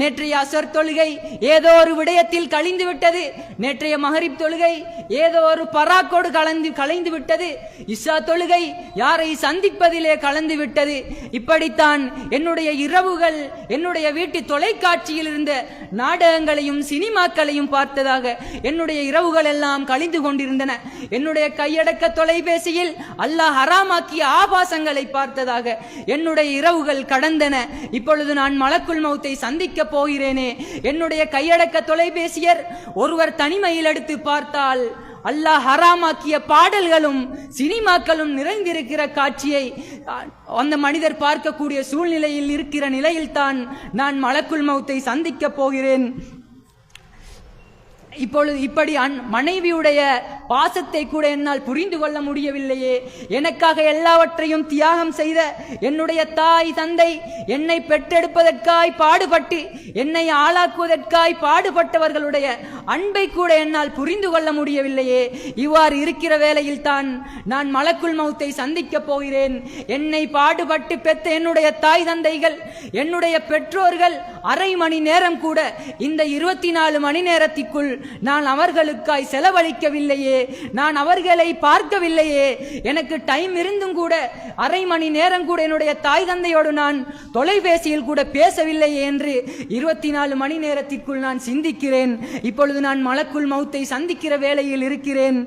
நேற்றைய அசர் தொழுகை ஏதோ ஒரு விடயத்தில் கழிந்து விட்டது. நேற்றைய மகரிப் தொழுகை ஏதோ ஒரு பராக்கோடு கலந்து கலைந்து விட்டது. இஷா தொழுகை யாரை சந்திப்பதிலே கலந்து விட்டது. இப்படித்தான் என்னுடைய இரவுகள் என்னுடைய வீட்டு தொலைக்காட்சியில் இருந்த நாடகங்களையும் சினிமாக்களையும் பார்த்ததாக என்னுடைய இரவுகள் எல்லாம் கழிந்து கொண்டிருந்தன. என்னுடைய கையடக்க தொலைபேசியில் அல்லாஹ் ஹராமாக்கிய ஆபாசங்களை பார்த்ததாக என்னுடைய இரவுகள் கடந்தன. இப்பொழுது நான் மலக்குள் மௌத்தை சந்திக்க போகிறேனே. என்னுடைய கையடக்க தொலைபேசியர் ஒருவர் தனிமையில் எடுத்து பார்த்தால் அல்லாஹ் ஹராமாக்கிய பாடல்களும் சினிமாக்களும் நிறைந்திருக்கிற காட்சியை அந்த மனிதர் பார்க்கக்கூடிய சூழ்நிலையில் இருக்கிற நிலையில்தான் நான் மலக்குள் மௌத்தை சந்திக்கப் போகிறேன். இப்பொழுது இப்படி அன் மனைவியுடைய பாசத்தை கூட என்னால் புரிந்து கொள்ள முடியவில்லையே. எனக்காக எல்லாவற்றையும் தியாகம் செய்த என்னுடைய தாய் தந்தை என்னை பெற்றெடுப்பதற்காய் பாடுபட்டு என்னை ஆளாக்குவதற்காய் பாடுபட்டவர்களுடைய அன்பை கூட என்னால் புரிந்து கொள்ள முடியவில்லையே. இவ்வாறு இருக்கிற வேளையில் தான் நான் மலக்குள் மௌத்தை சந்திக்கப் போகிறேன். என்னை பாடுபட்டு பெற்ற என்னுடைய தாய் தந்தைகள் என்னுடைய பெற்றோர்கள் அரை மணி நேரம் கூட இந்த இருபத்தி நாலு மணி நேரத்திற்குள் நான் அவர்களுக்காய் செலவழிக்கவில்லையே. நான் அவர்களை பார்க்கவில்லையே. எனக்கு டைம் இருந்தும் கூட அரை மணி நேரம் கூட என்னுடைய தாய் தந்தையோடு நான் தொலைபேசியில் கூட பேசவில்லையே என்று இருபத்தி நாலு மணி நேரத்திற்குள் நான் சிந்திக்கிறேன். இப்பொழுது நான் மலக்குள் மௌத்தை சந்திக்கிற வேளையில் இருக்கிறேன்.